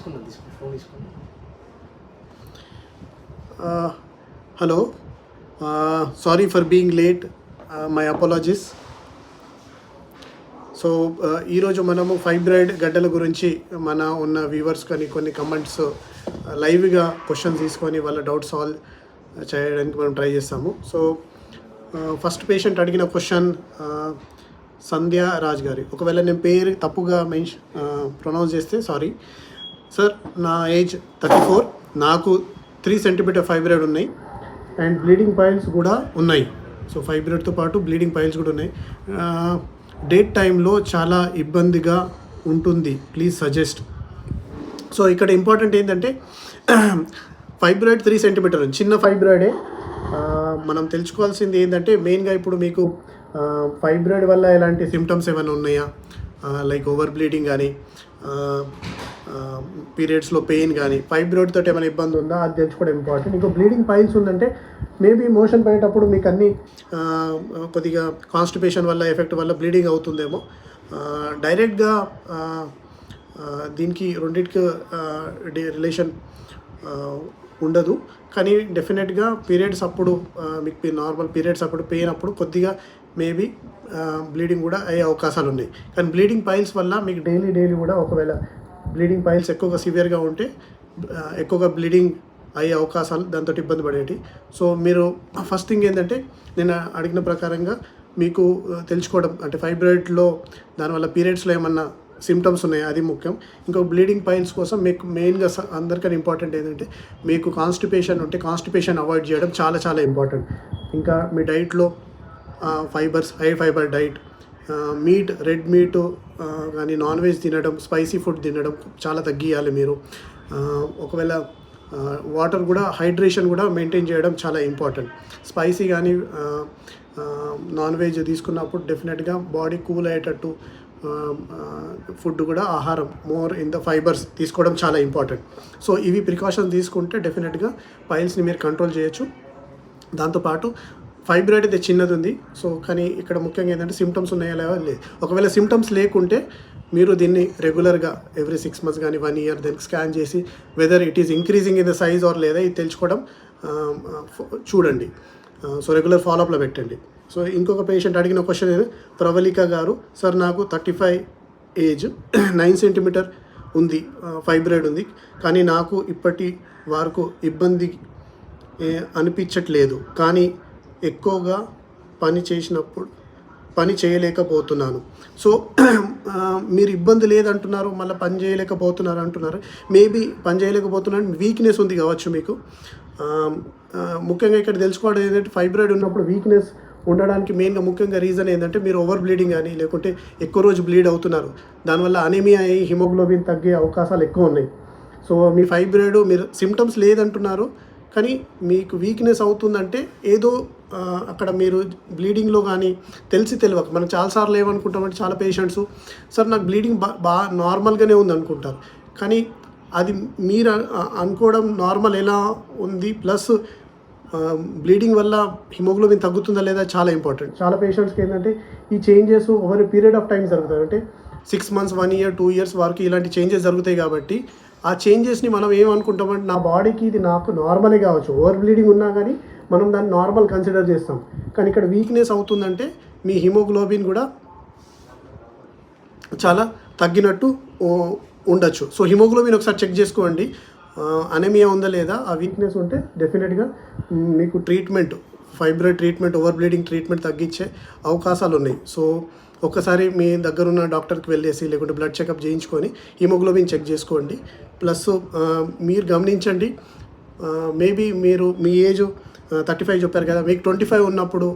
తీసుకున్నాను తీసుకున్నాను ఫోన్ తీసుకున్నాను hello. Sorry for being late my apologies. So ఈరోజు మనము ఫైబ్రాయిడ్ గడ్డల గురించి మన ఉన్న వ్యూవర్స్ కానీ కొన్ని కమెంట్స్ లైవ్గా క్వశ్చన్ తీసుకొని వాళ్ళ డౌట్ సాల్వ్ చేయడానికి మనం ట్రై చేస్తాము. సో ఫస్ట్ పేషెంట్ అడిగిన క్వశ్చన్ సంధ్య రాజ్ గారి. ఒకవేళ నేను పేరు తప్పుగా మెన్షన్ ప్రొనౌన్స్ చేస్తే సారీ. సార్ నా ఏజ్ థర్టీ ఫోర్. నాకు త్రీ సెంటీమీటర్ ఫైబ్రాయిడ్ ఉన్నాయి. అండ్ బ్లీడింగ్ పైల్స్ కూడా ఉన్నాయి. సో ఫైబ్రాయిడ్తో పాటు బ్లీడింగ్ పైల్స్ కూడా ఉన్నాయి. డేట్ టైంలో చాలా ఇబ్బందిగా ఉంటుంది. Please suggest. సో ఇక్కడ ఇంపార్టెంట్ ఏంటంటే ఫైబ్రాయిడ్ త్రీ సెంటీమీటర్. చిన్న ఫైబ్రాయిడే మనం తెలుసుకోవాల్సింది ఏంటంటే మెయిన్గా ఇప్పుడు మీకు ఫైబ్రాయిడ్ వల్ల ఎలాంటి సిమ్టమ్స్ ఏమైనా ఉన్నాయా? లైక్ ఓవర్ బ్లీడింగ్ కానీ పీరియడ్స్లో పెయిన్ కానీ ఫైబ్రాయిడ్ తోటి ఏమైనా ఇబ్బంది ఉందా? అది తెలుసుకోవడం ఇంపార్టెంట్. ఇంకో బ్లీడింగ్ పైల్స్ ఉందంటే మేబీ మోషన్ పోయేటప్పుడు మీకు అన్ని కొద్దిగా కాన్స్టిపేషన్ వల్ల ఎఫెక్ట్ వల్ల బ్లీడింగ్ అవుతుందేమో. డైరెక్ట్గా దీనికి రెండింటికి రిలేషన్ ఉండదు. కానీ డెఫినెట్గా పీరియడ్స్ అప్పుడు మీకు నార్మల్ పీరియడ్స్ అప్పుడు పెయిన్ అప్పుడు కొద్దిగా మేబీ బ్లీడింగ్ కూడా అయ్యే అవకాశాలు ఉన్నాయి కానీ బ్లీడింగ్ పైల్స్ వల్ల మీకు డైలీ డైలీ కూడా ఒకవేళ బ్లీడింగ్ పైల్స్ ఎక్కువగా సివియర్గా ఉంటే ఎక్కువగా బ్లీడింగ్ అయ్యే అవకాశాలు దాంతో ఇబ్బంది పడేటి. సో మీరు ఫస్ట్ థింగ్ ఏంటంటే నేను అడిగిన ప్రకారంగా మీకు తెలుసుకోవడం అంటే ఫైబ్రాయిడ్లో దానివల్ల పీరియడ్స్లో ఏమన్నా సిమ్టమ్స్ ఉన్నాయి? అది ముఖ్యం. ఇంకో బ్లీడింగ్ పైల్స్ కోసం మీకు మెయిన్గా స- అందరికన్నా ఇంపార్టెంట్ ఏంటంటే మీకు కాన్స్టిపేషన్ ఉంటే కాన్స్టిపేషన్ అవాయిడ్ చేయడం చాలా చాలా ఇంపార్టెంట్. ఇంకా మీ డైట్లో fibres high fibre diet meat red meat కానీ నాన్ వెజ్ తినడం స్పైసీ ఫుడ్ తినడం చాలా తగ్గియాలి మీరు. ఒకవేళ వాటర్ కూడా హైడ్రేషన్ కూడా మెయింటైన్ చేయడం చాలా ఇంపార్టెంట్ స్పైసీ కానీ నాన్ వెజ్ తీసుకున్నప్పుడు డెఫినెట్గా బాడీ కూల్ అయ్యేటట్టు ఫుడ్ కూడా ఆహారం మోర్ ఇన్ ద ఫైబర్స్ తీసుకోవడం చాలా ఇంపార్టెంట్ సో ఇవి ప్రికాషన్స్ తీసుకుంటే డెఫినెట్గా పైల్స్ని మీరు కంట్రోల్ చేయొచ్చు. దాంతోపాటు ఫైబ్రాయిడ్ అయితే చిన్నది ఉంది సో కానీ ఇక్కడ ముఖ్యంగా ఏంటంటే సిమ్టమ్స్ ఉన్నాయా లేవా? లేదు. ఒకవేళ సిమ్టమ్స్ లేకుంటే మీరు దీన్ని రెగ్యులర్గా ఎవ్రీ సిక్స్ మంత్స్ కానీ వన్ ఇయర్ దానికి స్కాన్ చేసి whether it is increasing in the size or లేదా ఇది తెలుసుకోవడం చూడండి. సో రెగ్యులర్ ఫాలోఅప్లో పెట్టండి. సో ఇంకొక పేషెంట్ అడిగిన క్వశ్చన్ ఏది? ప్రవళిక గారు సార్ నాకు thirty five age nine centimetre ఉంది ఫైబ్రాయిడ్ ఉంది కానీ నాకు ఇప్పటి వరకు ఇబ్బంది అనిపించట్లేదు. కానీ ఎక్కువగా పని చేసినప్పుడు పని చేయలేకపోతున్నాను. సో మీరు ఇబ్బంది లేదంటున్నారు మళ్ళీ పని చేయలేకపోతున్నారు అంటున్నారు. మేబీ పని చేయలేకపోతున్నాను వీక్నెస్ ఉంది కావచ్చు మీకు. ముఖ్యంగా ఇక్కడ తెలుసుకోవడం ఏంటంటే ఫైబ్రాయిడ్ ఉన్నప్పుడు వీక్నెస్ ఉండడానికి మెయిన్గా ముఖ్యంగా రీజన్ ఏంటంటే మీరు ఓవర్ బ్లీడింగ్ కానీ లేకుంటే ఎక్కువ రోజు బ్లీడ్ అవుతున్నారు. దానివల్ల అనేమియా అయ్యి హిమోగ్లోబిన్ తగ్గే అవకాశాలు ఎక్కువ ఉన్నాయి. సో మీ ఫైబ్రాయిడ్ మీరు సిమ్టమ్స్ లేదంటున్నారు కానీ మీకు వీక్నెస్ అవుతుందంటే ఏదో అక్కడ మీరు బ్లీడింగ్లో కానీ తెలిసి తెలియక మనం చాలాసార్లు ఏమనుకుంటామంటే చాలా పేషెంట్స్ సార్ నాకు బ్లీడింగ్ బా బాగా నార్మల్గానే ఉంది అనుకుంటారు. కానీ అది మీరు అనుకోవడం నార్మల్ ఎలా ఉంది? ప్లస్ బ్లీడింగ్ వల్ల హిమోగ్లోబిన్ తగ్గుతుందా లేదా చాలా ఇంపార్టెంట్ చాలా పేషెంట్స్కి ఏంటంటే ఈ changes over period of time జరుగుతాయి. అంటే six months one year two years వరకు ఇలాంటి చేంజెస్ జరుగుతాయి కాబట్టి ఆ చేంజెస్ని మనం ఏమనుకుంటామంటే నా బాడీకి ఇది నాకు నార్మలే కావచ్చు. ఓవర్ బ్లీడింగ్ ఉన్నా కానీ మనం దాన్ని నార్మల్ కన్సిడర్ చేస్తాం. కానీ ఇక్కడ వీక్నెస్ అవుతుందంటే మీ హిమోగ్లోబిన్ కూడా చాలా తగ్గినట్టు ఉండొచ్చు. సో హిమోగ్లోబిన్ ఒకసారి చెక్ చేసుకోండి. అనేమియా ఉందా లేదా? ఆ వీక్నెస్ ఉంటే డెఫినెట్గా మీకు treatment fibroid treatment over bleeding treatment తగ్గించే అవకాశాలు ఉన్నాయి. సో ఒక్కసారి మీ దగ్గర ఉన్న డాక్టర్కి వెళ్ళేసి లేకుంటే బ్లడ్ చెకప్ చేయించుకొని హిమోగ్లోబిన్ చెక్ చేసుకోండి. ప్లస్ మీరు గమనించండి. మేబీ మీరు మీ ఏజ్ థర్టీ ఫైవ్ చెప్పారు కదా మీకు ట్వంటీ ఫైవ్ ఉన్నప్పుడు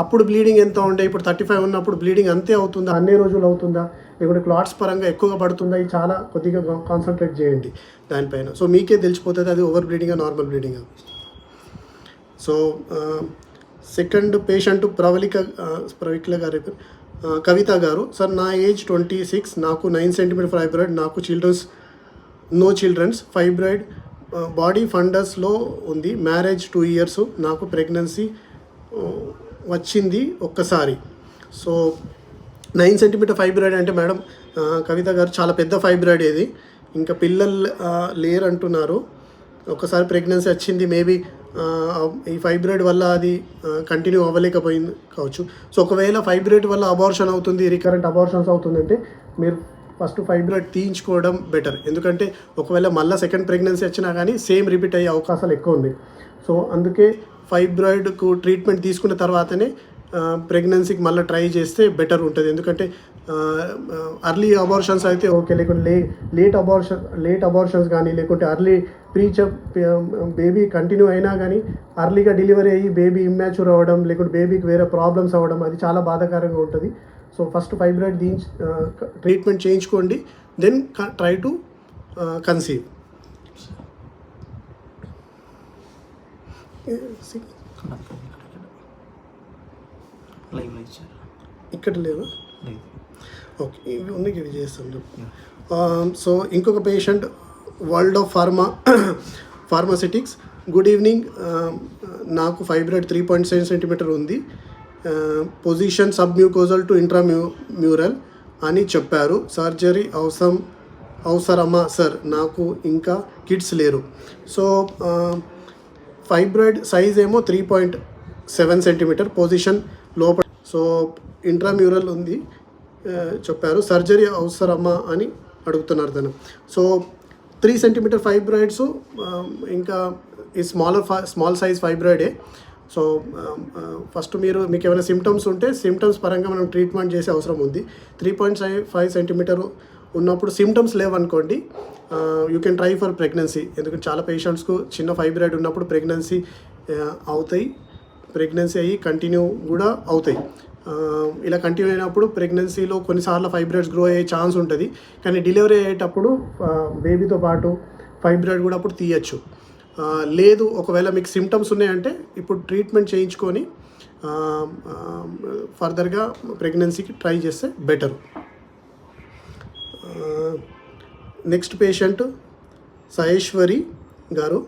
అప్పుడు బ్లీడింగ్ ఎంత ఉండే ఇప్పుడు థర్టీ ఫైవ్ ఉన్నప్పుడు బ్లీడింగ్ అంతే అవుతుందా? అన్ని రోజులు అవుతుందా? లేకుంటే క్లాట్స్ పరంగా ఎక్కువగా పడుతుందా? ఇది చాలా కొద్దిగా కాన్సన్ట్రేట్ చేయండి దానిపైన. సో మీకే తెలిసిపోతుంది అది ఓవర్ బ్లీడింగా నార్మల్ బ్లీడింగా సో సెకండ్ పేషెంట్ ప్రవళిక ప్రవిక్ల గారి గారు కవిత గారు సార్ నా ఏజ్ ట్వంటీ సిక్స్ నాకు నైన్ సెంటీమీటర్ ఫైబ్రాయిడ్ నాకు childrens no childrens fibroid body ఫండస్లో ఉంది. Marriage two years. నాకు ప్రెగ్నెన్సీ వచ్చింది ఒక్కసారి. సో నైన్ సెంటీమీటర్ ఫైబ్రాయిడ్ అంటే మేడం కవిత గారు చాలా పెద్ద ఫైబ్రాయిడ్ ఇది. ఇంకా పిల్లలు లేరు అంటున్నారు ఒకసారి ప్రెగ్నెన్సీ వచ్చింది మేబీ ఈ ఫైబ్రాయిడ్ వల్ల అది కంటిన్యూ అవ్వలేకపోయింది కావచ్చు. సో ఒకవేళ ఫైబ్రాయిడ్ వల్ల అబార్షన్ అవుతుంది రికరెంట్ అబార్షన్స్ అవుతుందంటే మీరు ఫస్ట్ ఫైబ్రాయిడ్ తీయించుకోవడం బెటర్ ఎందుకంటే ఒకవేళ మళ్ళీ సెకండ్ ప్రెగ్నెన్సీ వచ్చినా కానీ సేమ్ రిపీట్ అయ్యే అవకాశాలు ఎక్కువ ఉంది సో అందుకే ఫైబ్రాయిడ్కు ట్రీట్మెంట్ తీసుకున్న తర్వాతనే ప్రెగ్నెన్సీకి మళ్ళీ ట్రై చేస్తే బెటర్ ఉంటుంది. ఎందుకంటే అర్లీ అబార్షన్స్ అయితే ఓకే లేకుంటే లే లేట్ అబార్షన్ లేట్ అబార్షన్స్ కానీ లేకుంటే అర్లీ ప్రీచ్ బేబీ కంటిన్యూ అయినా కానీ అర్లీగా డెలివరీ అయ్యి బేబీ ఇమ్మాచ్యూర్ అవ్వడం లేకుంటే బేబీకి వేరే ప్రాబ్లమ్స్ అవ్వడం అది చాలా బాధాకరంగా ఉంటుంది. సో ఫస్ట్ ఫైబ్రాయిడ్ దీని ట్రీట్మెంట్ చేయించుకోండి దెన్ ట్రై టు కన్సీవ్. ఇక్కడ లేదు? ఓకే ఇవి ఉన్నాయి ఇవి చేస్తాను సో ఇంకొక patient world of pharma pharmaceutics. Good evening నాకు fibroid three point seven centimetre ఉంది. Position submucosal to intramural అని చెప్పారు. సర్జరీ అవసరం అవసరమా సార్ నాకు ఇంకా కిడ్స్ లేరు. సో ఫైబ్రాయిడ్ సైజ్ ఏమో three point seven centimeter position లోపల. సో ఇంట్రామ్యూరల్ ఉంది uh, చెప్పారు. సర్జరీ అవసరమా అని అడుగుతున్నారు తను. సో త్రీ సెంటీమీటర్ ఫైబ్రాయిడ్స్ ఇంకా ఈ స్మాలర్ స్మాల్ సైజ్ ఫైబ్రాయిడే సో um, uh, ఫస్ట్ మీరు మీకు ఏమైనా సిమ్టమ్స్ ఉంటే సిమ్టమ్స్ పరంగా మనం ట్రీట్మెంట్ చేసే అవసరం ఉంది. Three point five five centimetre ఉన్నప్పుడు symptoms లేవనుకోండి you can try for pregnancy ఎందుకంటే చాలా పేషెంట్స్కు చిన్న ఫైబ్రాయిడ్ ఉన్నప్పుడు ప్రెగ్నెన్సీ uh, అవుతాయి. ప్రెగ్నెన్సీ అయ్యి కంటిన్యూ కూడా అవుతాయి. Uh, ఇలా కంటిన్యూ అయినప్పుడు ప్రెగ్నెన్సీలో కొన్నిసార్లు ఫైబ్రాయిడ్స్ గ్రో అయ్యే ఛాన్స్ ఉంటుంది. కానీ డెలివరీ అయ్యేటప్పుడు బేబీతో పాటు ఫైబ్రాయిడ్ కూడా అప్పుడు తీయచ్చు. లేదు ఒకవేళ మీకు సిమ్టమ్స్ ఉన్నాయంటే ఇప్పుడు ట్రీట్మెంట్ చేయించుకొని ఫర్దర్గా ప్రెగ్నెన్సీకి ట్రై చేస్తే బెటర్ నెక్స్ట్ పేషెంట్ సహేశ్వరి గారు.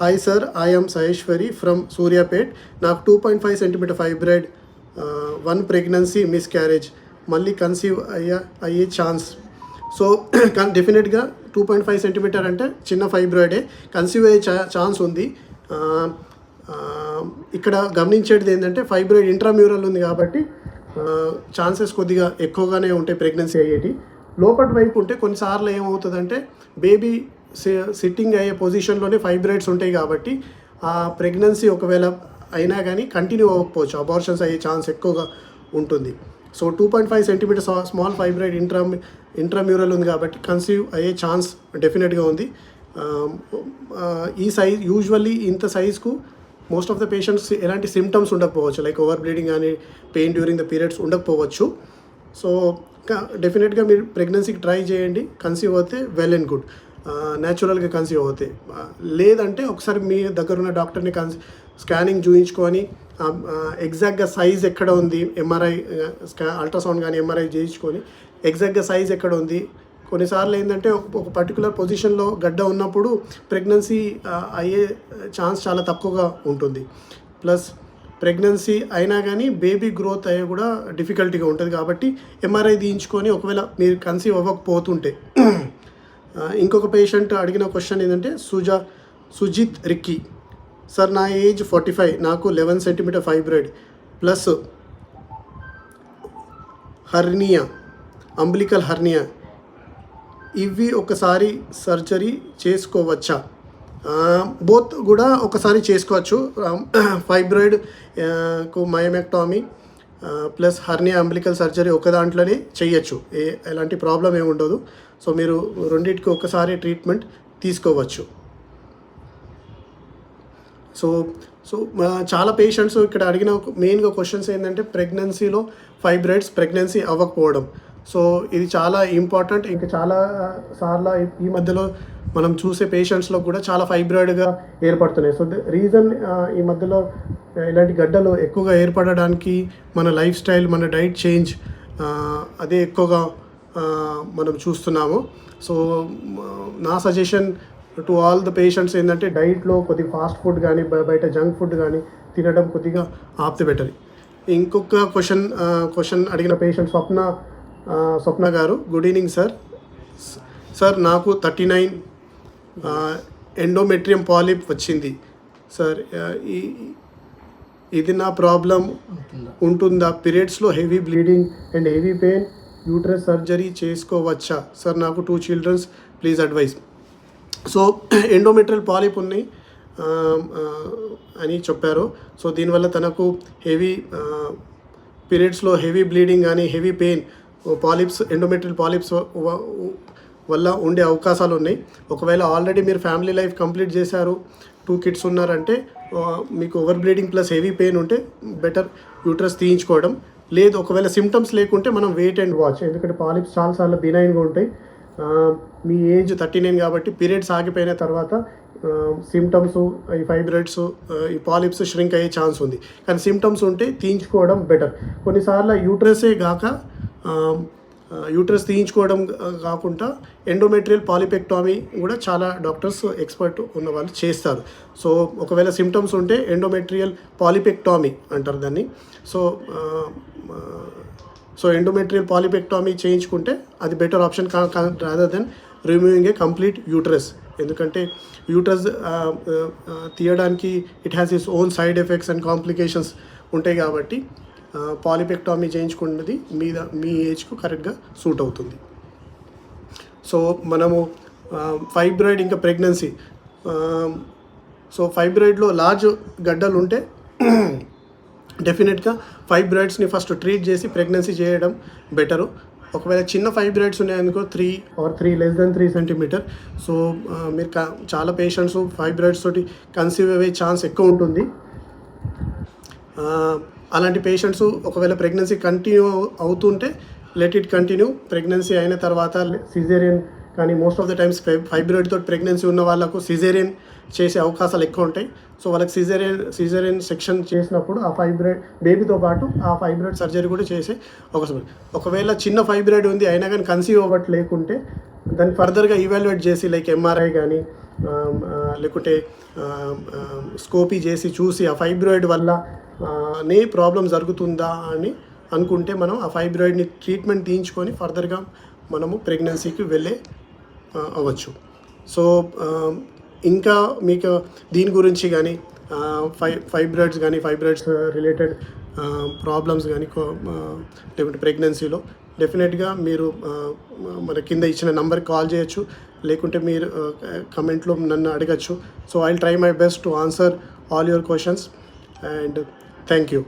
Hi sir I'm Saheshwari from Suryapet నాకు two point five centimetre fibroid one pregnancy miscarriage మళ్ళీ కన్సీవ్ అయ్యే అయ్యే ఛాన్స్ సో కానీ డెఫినెట్గా టూ పాయింట్ ఫైవ్ సెంటీమీటర్ అంటే చిన్న ఫైబ్రాయిడే కన్సీవ్ అయ్యే ఛా ఛాన్స్ ఉంది. ఇక్కడ గమనించేది ఏంటంటే ఫైబ్రాయిడ్ ఇంట్రామ్యూరల్ ఉంది కాబట్టి ఛాన్సెస్ కొద్దిగా ఎక్కువగానే ఉంటాయి ప్రెగ్నెన్సీ అయ్యేటి. లోపటి వైపు ఉంటే కొన్నిసార్లు ఏమవుతుందంటే బేబీ సిట్టింగ్ అయ్యే పొజిషన్లోనే ఫైబ్రాయిడ్స్ ఉంటాయి కాబట్టి ఆ ప్రెగ్నెన్సీ ఒకవేళ అయినా కానీ కంటిన్యూ అవ్వకపోవచ్చు. అబార్షన్స్ అయ్యే ఛాన్స్ ఎక్కువగా ఉంటుంది. So two point five centimetre small fibroid intra intramural ఉంది కాబట్టి కన్సీవ్ అయ్యే ఛాన్స్ డెఫినెట్గా ఉంది. Um, uh, ఈ సైజ్ యూజువల్లీ ఇంత సైజ్కు మోస్ట్ ఆఫ్ ద పేషెంట్స్ ఎలాంటి సిమ్టమ్స్ ఉండకపోవచ్చు. లైక్ ఓవర్ బ్లీడింగ్ కానీ పెయిన్ డ్యూరింగ్ ద పీరియడ్స్ ఉండకపోవచ్చు సో డెఫినెట్గా మీరు ప్రెగ్నెన్సీకి ట్రై చేయండి. కన్సీవ్ అవుతే వెల్ అండ్ గుడ్ న్యాచురల్గా కన్సీవ్ అవుతాయి లేదంటే ఒకసారి మీ దగ్గర ఉన్న డాక్టర్ని కన్సీ స్కానింగ్ చూయించుకొని ఎగ్జాక్ట్గా సైజ్ ఎక్కడ ఉంది ఎంఆర్ఐ స్కా అల్ట్రాసౌండ్ కానీ ఎంఆర్ఐ చేయించుకొని ఎగ్జాక్ట్గా సైజ్ ఎక్కడ ఉంది. కొన్నిసార్లు ఏంటంటే ఒక- పర్టికులర్ పొజిషన్లో గడ్డ ఉన్నప్పుడు ప్రెగ్నెన్సీ అయ్యే ఛాన్స్ చాలా తక్కువగా ఉంటుంది. ప్లస్ ప్రెగ్నెన్సీ అయినా కానీ బేబీ గ్రోత్ అయ్యే కూడా డిఫికల్టీగా ఉంటుంది కాబట్టి ఎంఆర్ఐ తీయించుకొని ఒకవేళ మీరు కన్సీవ్ అవ్వకపోతుంటే ఇంకొక పేషెంట్ అడిగిన క్వశ్చన్ ఏంటంటే సుజా సుజిత్ రిక్కీ. సార్ నా ఏజ్ ఫార్టీ ఫైవ్ నాకు eleven centimetre fibroid plus hernia umbilical hernia. ఇవి ఒకసారి సర్జరీ చేసుకోవచ్చా? బోత్ కూడా ఒకసారి చేసుకోవచ్చు. ఫైబ్రాయిడ్కు myomectomy plus hernia umbilical surgery ఒక దాంట్లోనే చేయొచ్చు. ఏ ఎలాంటి ప్రాబ్లం ఏమి ఉండదు సో మీరు రెండింటికి ఒకసారి ట్రీట్మెంట్ తీసుకోవచ్చు. సో సో చాలా పేషెంట్స్ ఇక్కడ అడిగిన మెయిన్గా క్వశ్చన్స్ ఏంటంటే ప్రెగ్నెన్సీలో ఫైబ్రాయిడ్స్ ప్రెగ్నెన్సీ అవ్వకపోవడం. సో ఇది చాలా ఇంపార్టెంట్ ఇంకా చాలా సార్లు ఈ మధ్యలో మనం చూసే పేషెంట్స్లో కూడా చాలా ఫైబ్రాయిడ్గా ఏర్పడుతున్నాయి. సో రీజన్ ఈ మధ్యలో ఇలాంటి గడ్డలు ఎక్కువగా ఏర్పడడానికి మన లైఫ్ స్టైల్ మన డైట్ చేంజ్ అదే ఎక్కువగా మనం చూస్తున్నాము. సో నా suggestion to all the patients ఏంటంటే డైట్లో కొద్దిగా ఫాస్ట్ ఫుడ్ కానీ బయట జంక్ ఫుడ్ కానీ తినడం కొద్దిగా ఆప్తే బెటర్. ఇంకొక క్వశ్చన్ క్వశ్చన్ అడిగిన పేషెంట్ స్వప్న స్వప్న గారు గుడ్ ఈవినింగ్ సార్. సార్ నాకు థర్టీ నైన్ ఎండోమెట్రియం పాలిప్ వచ్చింది. సార్ ఈ ఇది నా ప్రాబ్లం ఉంటుందా? ఉంటుందా? పీరియడ్స్లో heavy bleeding and heavy pain uterus surgery చేసుకోవచ్చా? సార్ నాకు two childrens please advise so endometrial polyp ఉన్నాయి అని చెప్పారు. సో దీనివల్ల తనకు హెవీ పీరియడ్స్లో హెవీ బ్లీడింగ్ కానీ heavy pain polyps endometrial polyps వల్ల ఉండే అవకాశాలు ఉన్నాయి. ఒకవేళ ఆల్రెడీ మీరు ఫ్యామిలీ లైఫ్ కంప్లీట్ చేశారు టూ కిడ్స్ ఉన్నారంటే మీకు over bleeding plus heavy pain ఉంటే బెటర్ యూట్రస్ తీయించుకోవడం. లేదు ఒకవేళ సిమ్టమ్స్ లేకుంటే మనం వెయిట్ అండ్ వాచ్ ఎందుకంటే పాలిప్స్ చాలాసార్లు బినైన్గా ఉంటాయి. మీ ఏజ్ థర్టీ నైన్ కాబట్టి పీరియడ్స్ ఆగిపోయిన తర్వాత సిమ్టమ్స్ ఈ ఫైబ్రాయిడ్స్ ఈ పాలిప్స్ ష్రింక్ అయ్యే ఛాన్స్ ఉంది. కానీ సిమ్టమ్స్ ఉంటే తీయించుకోవడం బెటర్ కొన్నిసార్లు యూట్రసే కాక యూట్రస్ తీయించుకోవడం కాకుండా ఎండోమెట్రియల్ పాలిపెక్టామీ కూడా చాలా డాక్టర్స్ ఎక్స్పర్ట్ ఉన్న వాళ్ళు చేస్తారు. సో ఒకవేళ సిమ్టమ్స్ ఉంటే ఎండోమెట్రియల్ పాలిపెక్టామీ అంటారు దాన్ని. సో సో ఎండోమెట్రియల్ పాలిపెక్టామీ చేయించుకుంటే అది బెటర్ ఆప్షన్ కా rather than removing a complete uterus ఎందుకంటే యూట్రస్ తీయడానికి it has its own side effects and complications ఉంటాయి కాబట్టి పాలిపెక్టామీ చేయించుకున్నది మీద మీ ఏజ్కు కరెక్ట్గా సూట్ అవుతుంది. సో మనము ఫైబ్రాయిడ్ ఇంకా ప్రెగ్నెన్సీ సో ఫైబ్రాయిడ్లో లార్జ్ గడ్డలు ఉంటే డెఫినెట్గా ఫైబ్రాయిడ్స్ని ఫస్ట్ ట్రీట్ చేసి ప్రెగ్నెన్సీ చేయడం బెటరు ఒకవేళ చిన్న fibroids ఉన్నాయనుకో three or three less than three centimetre so మీరు చాలా పేషెంట్స్ ఫైబ్రాయిడ్స్ తోటి కన్సీవ్ అయ్యే ఛాన్స్ ఎక్కువ ఉంటుంది. అలాంటి పేషెంట్స్ ఒకవేళ ప్రెగ్నెన్సీ కంటిన్యూ అవుతుంటే లెట్ ఇట్ కంటిన్యూ ప్రెగ్నెన్సీ అయిన తర్వాత సిజేరియన్ కానీ most of the times fibroid తోటి ప్రెగ్నెన్సీ ఉన్న వాళ్ళకు సిజేరియన్ చేసే అవకాశాలు ఎక్కువ ఉంటాయి. సో వాళ్ళకి సిజరేన్ సిజేరియన్ సెక్షన్ చేసినప్పుడు ఆ ఫైబ్రాయిడ్ బేబీతో పాటు ఆ ఫైబ్రాయిడ్ సర్జరీ కూడా చేసే అవకాశం ఉంది. ఒకవేళ చిన్న ఫైబ్రాయిడ్ ఉంది అయినా కానీ కన్సీవ్ అవ్వట్ లేకుంటే దాన్ని ఫర్దర్గా ఈవాల్యుయేట్ చేసి లైక్ ఎంఆర్ఐ కానీ లేకుంటే స్కోపీ చేసి చూసి ఆ ఫైబ్రాయిడ్ వల్ల నే ప్రాబ్లం జరుగుతుందా అని అనుకుంటే మనం ఆ ఫైబ్రాయిడ్ని ట్రీట్మెంట్ తీయించుకొని ఫర్దర్గా మనము ప్రెగ్నెన్సీకి వెళ్ళే అవ్వచ్చు. సో ఇంకా మీకు దీని గురించి కానీ ఫై ఫైబ్రాయిడ్స్ కానీ ఫైబ్రాయిడ్స్ రిలేటెడ్ ప్రాబ్లమ్స్ కానీ లేకుంటే ప్రెగ్నెన్సీలో డెఫినెట్గా మీరు మన కింద ఇచ్చిన నంబర్ కాల్ చేయొచ్చు. లేకుంటే మీరు కమెంట్లో నన్ను అడగచ్చు. So I try my best to answer all your questions and thank you